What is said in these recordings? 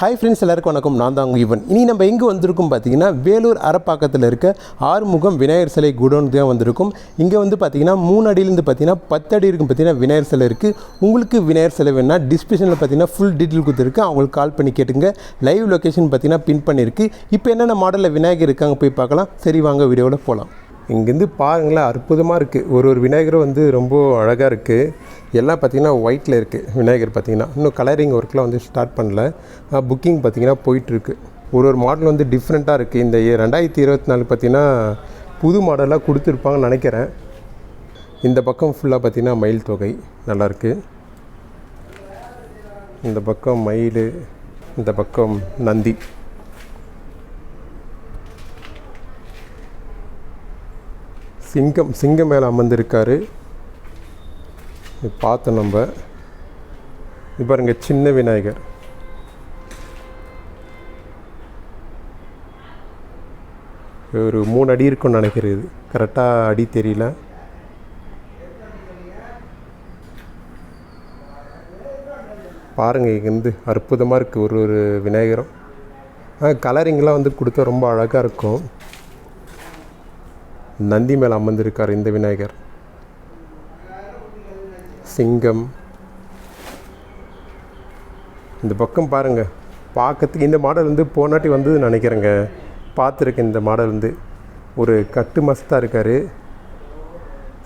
Hi friends எல்லாருக்கும் வணக்கம். நான் தான் உங்கள் ஈவன் இனி நம்ம எங்கே வந்திருக்கோம் பார்த்தீங்கன்னா வேலூர் அரப்பாக்கத்தில் இருக்க ஆறுமுகம் விநாயகர் சிலை குடோன் தான் வந்திருக்கும். இங்கே வந்து பார்த்தீங்கன்னா மூணு அடியிலேருந்து பார்த்தீங்கன்னா பத்து அடி இருக்கும் பார்த்தீங்கன்னா விநாயகர் சிலை இருக்குது உங்களுக்கு விநாயகர் சிலை வேணால் டிஸ்கிரிப்ஷனில் பார்த்தீங்கன்னா ஃபுல் டீட்டெயில் கொடுத்துருக்கு. அவங்களுக்கு கால் பண்ணி கேட்டுங்க. லைவ் லொக்கேஷன் பார்த்தீங்கன்னா பின் பண்ணியிருக்கு. இப்போ என்னென்ன மாடலில் விநாயகர் இருக்காங்க போய் பார்க்கலாம். சரி வாங்க வீடியோவில் போகலாம் இங்கேருந்து பாருங்களேன் அற்புதமாக இருக்குது ஒரு ஒரு விநாயகரும் வந்து ரொம்ப அழகாக இருக்குது எல்லாம் பார்த்திங்கன்னா ஒயிட்டில் இருக்குது விநாயகர் பார்த்திங்கன்னா இன்னும் கலரிங் ஒர்க்லாம் வந்து ஸ்டார்ட் பண்ணல. புக்கிங் பார்த்திங்கன்னா போயிட்டுருக்கு ஒரு ஒரு மாடல் வந்து டிஃப்ரெண்ட்டாக இருக்குது இந்த ரெண்டாயிரத்தி இருபத்தி நாலு பார்த்திங்கன்னா புது மாடலாக கொடுத்துருப்பாங்கன்னு நினைக்கிறேன். இந்த பக்கம் ஃபுல்லாக பார்த்திங்கன்னா மயில் தொகை நல்லாயிருக்கு இந்த பக்கம் மயில் இந்த பக்கம் நந்தி. சிங்கம் சிங்கம் மேலே அமர்ந்திருக்காரு. பார்த்தோம் நம்ம. இப்போ பாருங்க சின்ன விநாயகர். ஒரு மூணு அடி இருக்கும்னு நினைக்கிறது கரெக்டாக அடி தெரியல. பாருங்கள் இங்கேருந்து அற்புதமாக இருக்குது ஒரு ஒரு விநாயகரும். கலரிங்லாம் வந்து கொடுத்தா ரொம்ப அழகாக இருக்கும். நந்தி மேலே அமர்ந்திருக்கார் இந்த விநாயகர். சிங்கம். இந்த பக்கம் பாருங்க. பார்க்கறதுக்கு இந்த மாடல் வந்து போனாட்டி வந்ததுன்னு நினைக்கிறேங்க. பார்த்துருக்கேன் இந்த மாடல் வந்து ஒரு கட்டு மஸ்தாக இருக்கார்.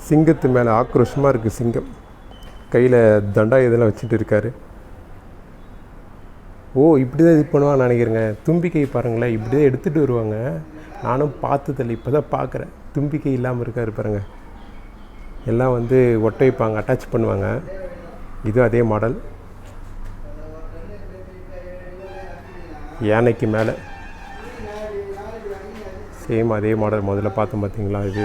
சிங்கத்து மேலே ஆக்ரோஷமாக இருக்குது சிங்கம். கையில் தண்டா இதெல்லாம் வச்சுட்டு இருக்காரு. ஓ இப்படி தான் இது பண்ணுவான்னு நினைக்கிறேங்க. தும்பிக்கை பாருங்களேன். இப்படி தான் எடுத்துகிட்டு வருவாங்க. நானும் பார்த்ததில்லை இப்போ தான் பார்க்குறேன். தும்பிக்கை இல்லாமல் இருக்காரு பாருங்க. எல்லாம் வந்து ஒட்ட வைப்பாங்க அட்டாச் பண்ணுவாங்க. இது அதே மாடல் யானைக்கு மேலே. சேம் அதே மாடல் முதல்ல பார்த்தோம் பார்த்தீங்களா இது?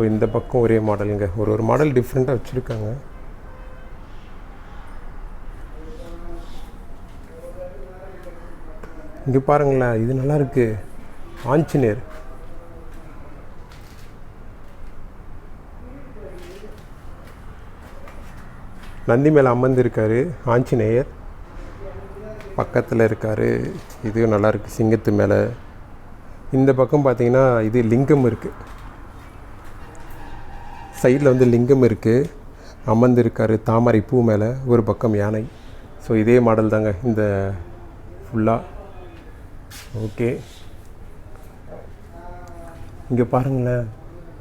ஸோ இந்த பக்கம் ஒரே மாடலுங்க. ஒரு ஒரு மாடல் டிஃப்ரெண்ட்டாக வச்சுருக்காங்க. இங்கே பாருங்களேன் இது நல்லா இருக்கு ஆஞ்சநேயர். நந்தி மேலே அமர்ந்திருக்காரு ஆஞ்சநேயர். பக்கத்தில் இருக்கார். இதுவும் நல்லாயிருக்கு சிங்கத்து மேலே. இந்த பக்கம் பார்த்தீங்கன்னா இது லிங்கம் இருக்குது சைடில் வந்து லிங்கம் இருக்குது அமர்ந்திருக்காரு. தாமரை பூ மேலே ஒரு பக்கம் யானை. ஸோ இதே மாடல் தாங்க. இந்த ஃபுல்லாக ஓகே இங்கே பாருங்களேன்.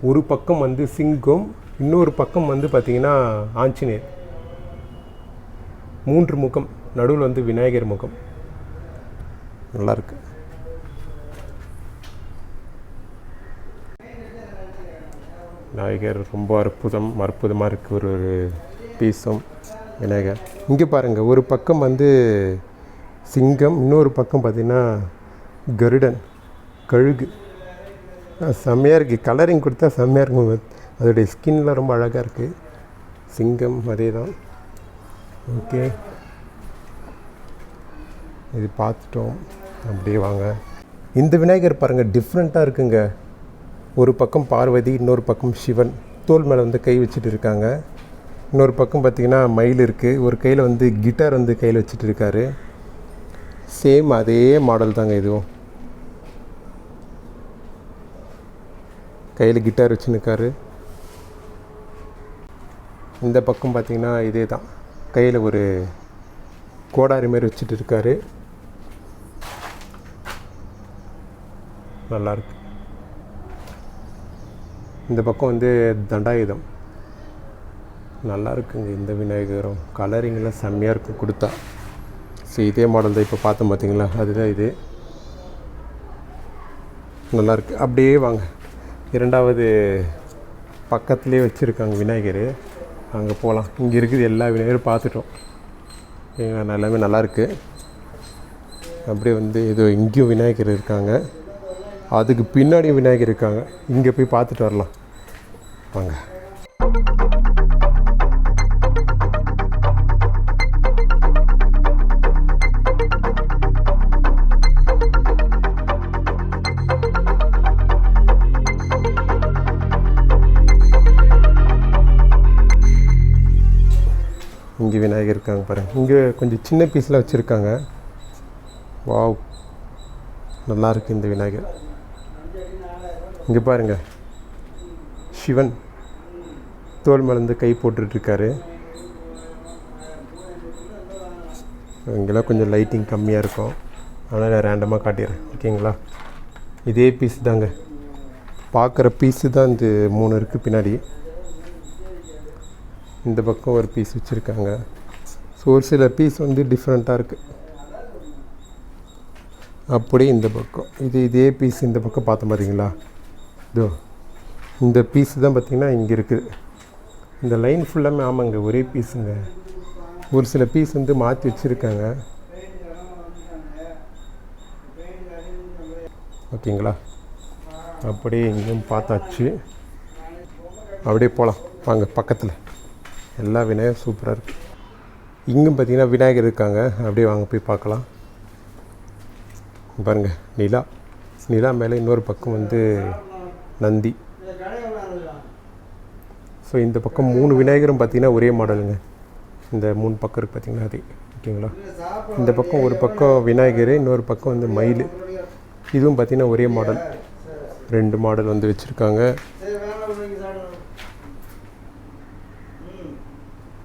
ஒரு பக்கம் வந்து சிங்கம் இன்னொரு பக்கம் வந்து பார்த்திங்கன்னா ஆஞ்சநேயர். மூன்று முகம். நடுவில் வந்து விநாயகர் முகம். நல்லாயிருக்கு விநாயகர் ரொம்ப அற்புதம் அற்புதமாக இருக்குது ஒரு ஒரு பீஸும் விநாயகர். இங்கே பாருங்கள் ஒரு பக்கம் வந்து சிங்கம் இன்னொரு பக்கம் பார்த்திங்கன்னா கருடன் கழுகு. செம்மையாக இருக்குது கலரிங் கொடுத்தா செம்மையாக இருக்கும். அதோடைய ஸ்கின்லாம் ரொம்ப அழகாக இருக்குது சிங்கம் அதே தான் ஓகே இது பார்த்துட்டோம். அப்படியே வாங்க. இந்த விநாயகர் பாருங்கள் டிஃப்ரெண்ட்டாக இருக்குங்க. ஒரு பக்கம் பார்வதி இன்னொரு பக்கம் சிவன். தோல் மேலே வந்து கை வச்சுட்டு இருக்காங்க. இன்னொரு பக்கம் பார்த்திங்கன்னா மயில் இருக்குது ஒரு கையில் வந்து கிட்டார் வந்து கையில் வச்சுட்டு இருக்காரு. சேம் அதே மாடல் தாங்க இதுவும் கையில் கிட்டார் வச்சுருக்காரு இந்த பக்கம் பார்த்திங்கன்னா இதே தான். கையில் ஒரு கோடாரி மாதிரி வச்சுட்டு இருக்காரு. நல்லாயிருக்கு இந்த பக்கம் வந்து தண்டாயுதம். நல்லா இருக்குங்க இந்த விநாயகரும். கலரிங்லாம் செம்மையாக இருக்கும் கொடுத்தா. ஸோ இதே மாடல் தான் இப்போ பார்த்தோம் பார்த்தீங்களா அதுதான் இது. நல்லாயிருக்கு அப்படியே வாங்க. இரண்டாவது பக்கத்துலேயே வச்சுருக்காங்க விநாயகர். அங்கே போகலாம் இங்கே இருக்குது எல்லா விநாயகரும் பார்த்துட்டோம். எங்கள் எல்லாமே நல்லாயிருக்கு அப்படியே வந்து ஏதோ இங்கேயும் விநாயகர் இருக்காங்க. அதுக்கு பின்னாடியும் விநாயகர் இருக்காங்க. இங்கே போய் பார்த்துட்டு வரலாம். வாங்க. இங்கே விநாயகர் இருக்காங்க பாருங்கள் இங்கே கொஞ்சம் சின்ன பீஸில் வச்சுருக்காங்க. வாவ் நல்லாயிருக்கு இந்த விநாயகர். இங்கே பாருங்கள் சிவன் தோல் மலர்ந்து கை போட்டுட்ருக்காரு. இங்கெல்லாம் கொஞ்சம் லைட்டிங் கம்மியாக இருக்கும். அதனால் நான் ரேண்டமாக காட்டிடுறேன். ஓகேங்களா? இதே பீஸ் தாங்க. பார்க்குற பீஸு தான் இந்த மூணு இருக்குது பின்னாடி. இந்த பக்கம் ஒரு பீஸ் வச்சுருக்காங்க. ஸோ ஒரு சில பீஸ் வந்து டிஃப்ரெண்ட்டாக இருக்குது அப்படியே இந்த பக்கம். இது இதே பீஸ் இந்த பக்கம் பார்த்தோம் பார்த்தீங்களா இதோ. இந்த பீஸ் தான் பார்த்திங்கன்னா இங்கே இருக்குது இந்த லைன் ஃபுல்லாமே ஆமாங்க ஒரே பீஸுங்க ஒரு சில பீஸ் வந்து மாற்றி வச்சுருக்காங்க. ஓகேங்களா? அப்படியே இங்கேயும் பார்த்தாச்சு. அப்படியே போகலாம் வாங்க பக்கத்தில். எல்லா விநாயகர் சூப்பராக இருக்குது இங்கும் பார்த்தீங்கன்னா விநாயகர் இருக்காங்க. அப்படியே வாங்க போய் பார்க்கலாம். பாருங்கள் நிலா. நிலா மேலே இன்னொரு பக்கம் வந்து நந்தி. ஸோ இந்த பக்கம் மூணு விநாயகரும் பார்த்தீங்கன்னா ஒரே மாடலுங்க. இந்த மூணு பக்கம் இருக்குது பார்த்திங்கன்னா அதே ஓகேங்களா? இந்த பக்கம் ஒரு பக்கம் விநாயகர் இன்னொரு பக்கம் வந்து மயில். இதுவும் பார்த்திங்கன்னா ஒரே மாடல். ரெண்டு மாடல் வந்து வச்சுருக்காங்க.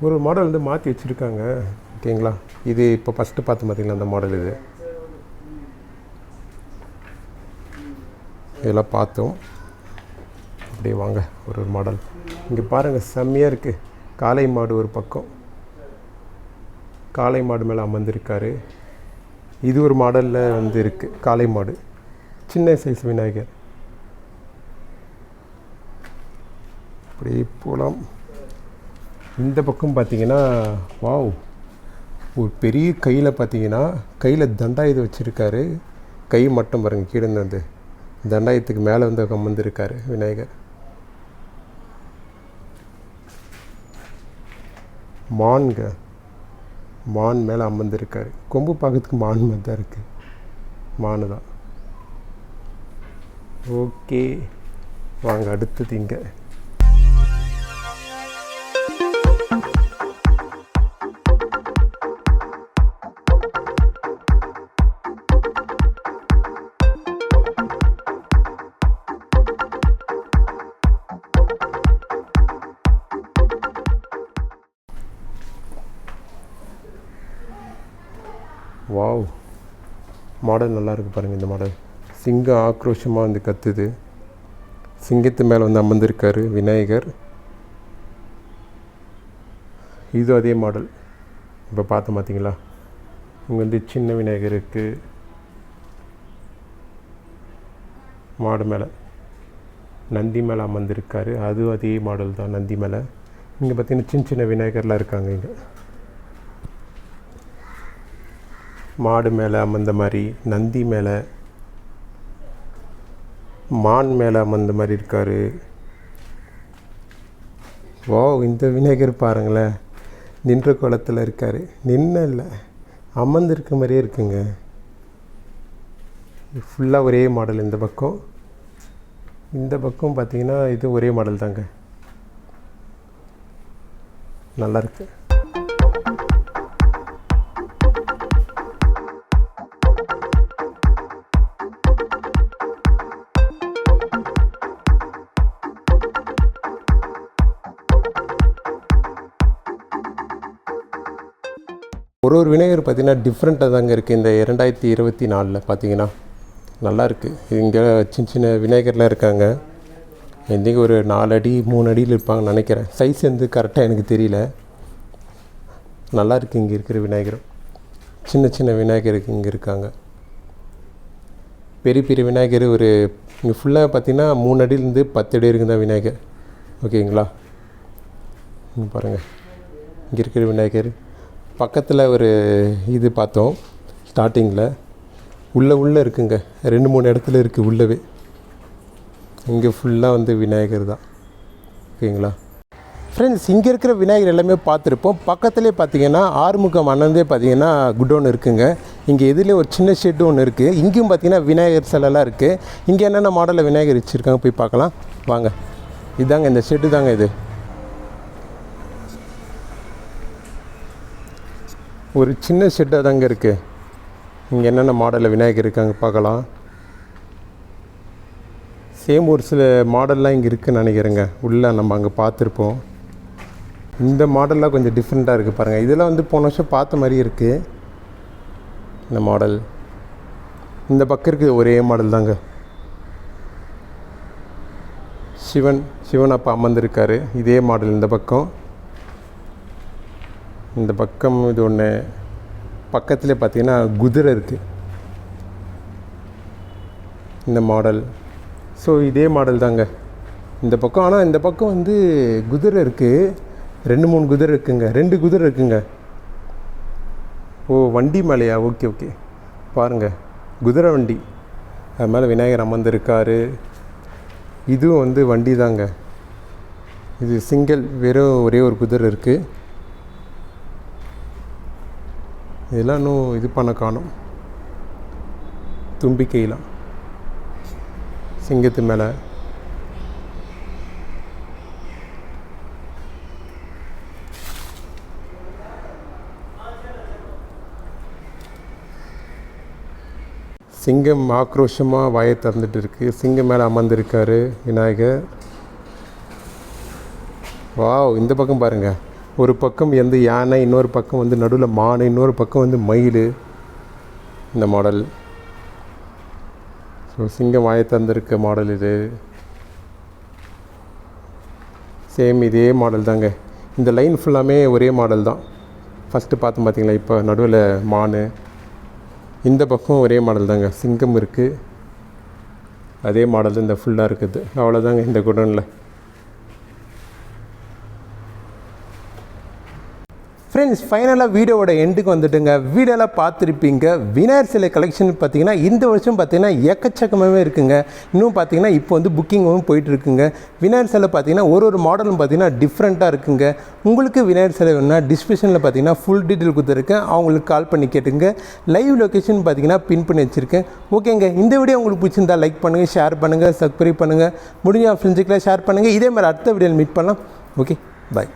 ஒரு மாடல் வந்து மாற்றி வச்சுருக்காங்க. ஓகேங்களா? இது இப்போ ஃபஸ்ட்டு பார்த்து பார்த்திங்களா அந்த மாடல் இது? இதெல்லாம் பார்த்தோம். அப்படியே வாங்க ஒரு ஒரு மாடல். இங்கே பாருங்கள் செம்மையாக இருக்குது காளை மாடு ஒரு பக்கம். காளை மாடு மேலே அமர்ந்திருக்காரு. இது ஒரு மாடலில் வந்து இருக்குது காளை மாடு. சின்ன சைஸ் விநாயகர். அப்படியே போகலாம் இந்த பக்கம் பார்த்தீங்கன்னா வாவ். ஒரு பெரிய கையில் பார்த்தீங்கன்னா கையில் தண்டாயுதம் வச்சுருக்காரு. கை மட்டும் பாருங்கள் கீழே இருந்து. வந்து தண்டாயத்துக்கு மேலே வந்து அமர்ந்திருக்காரு விநாயகர். மான்க மான் மேலே அமர்ந்திருக்காரு. கொம்பு பார்க்கறதுக்கு மான் மாதிரி தான் இருக்குது மானு தான். ஓகே. வாங்க அடுத்தது இங்கே. மாடல் நல்லாயிருக்கு பாருங்கள் இந்த மாடல். சிங்கம் ஆக்ரோஷமாக வந்து கத்துது. சிங்கத்து மேலே வந்து அமர்ந்திருக்காரு விநாயகர். இது அதே மாடல். இப்போ பார்த்தோம் பார்த்தீங்களா இங்கே வந்து சின்ன விநாயகர் இருக்குது மாடு மேலே. நந்தி மேலே அமர்ந்திருக்காரு. அதுவும் அதே மாடல் தான் நந்தி மேலே. இங்கே பார்த்தீங்கன்னா சின்ன சின்ன விநாயகர்லாம் இருக்காங்க இங்கே. மாடு மேலே அமர்ந்த மாதிரி நந்தி மேலே மான் மேலே அமர்ந்த மாதிரி இருக்கார். ஓ இந்த விநாயகர் பாருங்களேன். நின்ற குளத்தில் இருக்கார். நின்ன இல்லை அமர்ந்திருக்க மாதிரியே இருக்குங்க. ஃபுல்லாக ஒரே மாடல் இந்த பக்கம். இந்த பக்கம் பார்த்திங்கன்னா இது ஒரே மாடல் தாங்க. நல்லா ஒரு ஒரு விநாயகர் பார்த்தீங்கன்னா டிஃப்ரெண்ட்டாக தாங்க இருக்குது இந்த இரண்டாயிரத்தி இருபத்தி நாலில் பார்த்தீங்கன்னா நல்லா இருக்குது இங்கே சின்ன சின்ன விநாயகர்லாம் இருக்காங்க. இன்றைக்கி ஒரு நாலு அடி மூணு அடியில் இருப்பாங்கன்னு நினைக்கிறேன். சைஸ் வந்து கரெக்டாக எனக்கு தெரியல. நல்லா இருக்குது இங்கே இருக்கிற விநாயகர் சின்ன சின்ன விநாயகர் இங்கே இருக்காங்க. பெரிய பெரிய விநாயகர் ஒரு இங்கே ஃபுல்லாக பார்த்திங்கன்னா மூணு அடியிலேருந்து பத்து அடி வரைக்கும் தான் விநாயகர். ஓகேங்களா பாருங்கள் இங்கே இருக்கிற விநாயகர். பக்கத்தில் ஒரு இது பார்த்தோம் ஸ்டார்டிங்கில் உள்ளே உள்ளே இருக்குங்க. ரெண்டு மூணு இடத்துல இருக்குது உள்ளவே. இங்கே ஃபுல்லாக வந்து விநாயகர் தான். ஓகேங்களா? ஃப்ரெண்ட்ஸ் இங்கே இருக்கிற விநாயகர் எல்லாமே பார்த்துருப்போம். பக்கத்துலேயே பார்த்தீங்கன்னா ஆறுமுகம் அண்ணந்தே பார்த்தீங்கன்னா குடோன் இருக்குங்க. இங்கே எதுலேயே ஒரு சின்ன ஷெட்டு ஒன்று இருக்குது இங்கேயும் பார்த்தீங்கன்னா விநாயகர் சிலைலாம் இருக்குது இங்கே என்னென்ன மாடலில் விநாயகர் வச்சுருக்காங்க போய் பார்க்கலாம். வாங்க. இதாங்க இந்த ஷெட்டு தாங்க இது. ஒரு சின்ன ஷெட்டாக தாங்க இருக்குது இங்கே என்னென்ன மாடலில் விநாயகர் இருக்காங்க பார்க்கலாம். சேம் ஒரு சில மாடல்லாம் இங்கே இருக்குதுன்னு நினைக்கிறேங்க. உள்ளே நம்ம அங்கே பார்த்துருப்போம். இந்த மாடல்லாம் கொஞ்சம் டிஃப்ரெண்ட்டாக இருக்குது பாருங்கள் இதெல்லாம் வந்து போன வருஷம் பார்த்த மாதிரி இருக்குது இந்த மாடல் இந்த பக்கம் இருக்குது ஒரே மாடல் தாங்க. சிவன் சிவன் அப்பா அமர்ந்திருக்காரு. இதே மாடல் இந்த பக்கம். இந்த பக்கம் இது ஒன்று பக்கத்தில் பார்த்தீங்கன்னா குதிரை இருக்குது இந்த மாடல். ஸோ இதே மாடல் தாங்க. இந்த பக்கம் ஆனால் இந்த பக்கம் வந்து குதிரை இருக்குது ரெண்டு மூணு குதிரை இருக்குங்க. ரெண்டு குதிரை இருக்குங்க. ஓ வண்டி மேலையா? Okay okay. பாருங்கள் குதிரை வண்டி. அது மேலே விநாயகர் அமர்ந்திருக்காரு. இதுவும் வந்து வண்டி தாங்க. இது சிங்கிள் வெறும் ஒரே ஒரு குதிரை இருக்குது இதெல்லாம் இன்னும் இது பண்ண காணும். தும்பிக்கையெல்லாம். சிங்கத்து மேலே. சிங்கம் ஆக்ரோஷமாக வாயை திறந்துட்டு இருக்கு. சிங்கம் மேலே அமர்ந்திருக்காரு விநாயகர். வாவ் இந்த பக்கம் பாருங்கள் ஒரு பக்கம் வந்து யானை இன்னொரு பக்கம் வந்து நடுவில் மான் இன்னொரு பக்கம் வந்து மயில். இந்த மாடல் ஸோ சிங்கம் வாயை தந்திருக்க மாடல் இது. சேம் இதே மாடல் தாங்க. இந்த லைன் ஃபுல்லாமே ஒரே மாடல் தான். ஃபஸ்ட்டு பார்த்து பார்த்தீங்களா இப்போ நடுவில் மான். இந்த பக்கம் ஒரே மாடல் தாங்க. சிங்கம் இருக்குது அதே மாடல் தான் இந்த ஃபுல்லாக இருக்குது. அவ்வளோதாங்க இந்த குடனில். ஃப்ரெண்ட்ஸ் ஃபைனலாக வீடியோவோட எண்டுக்கு வந்துட்டுங்க. வீடியோவில் பார்த்துருப்பீங்க. விநாயகர் சிலை கலெக்ஷன் பார்த்தீங்கன்னா இந்த வருஷம் பார்த்தீங்கன்னா எக்கச்சக்கமாகவே இருக்குங்க. இன்னும் பார்த்தீங்கன்னா இப்போ வந்து புக்கிங்கும் போயிட்டுருக்குங்க. விநாயகர் சிலை பார்த்தீங்கன்னா ஒரு ஒரு மாடலும் பார்த்தீங்கன்னா டிஃப்ரெண்ட்டாக இருக்குங்க. உங்களுக்கு விநாயகர் சிலை வேணும்னா டிஸ்கிரிப்ஷனில் பார்த்தீங்கன்னா ஃபுல் டீட்டெயில் கொடுத்துருக்கேன். அவங்களுக்கு கால் பண்ணி கேட்டுங்க. லைவ் லொக்கேஷன் பார்த்தீங்கன்னா பின் பண்ணி வச்சுருக்கேன். ஓகேங்க. இந்த வீடியோ உங்களுக்கு பிடிச்சிருந்தா லைக் பண்ணுங்கள் ஷேர் பண்ணுங்கள் சப்ஸ்கிரைப் பண்ணுங்கள் முடிஞ்ச ஃப்ரெண்ட்ஸுக்கெல்லாம் ஷேர் பண்ணுங்கள் இதே மாதிரி அடுத்த வீடியோவில் மீட் பண்ணலாம். Okay bye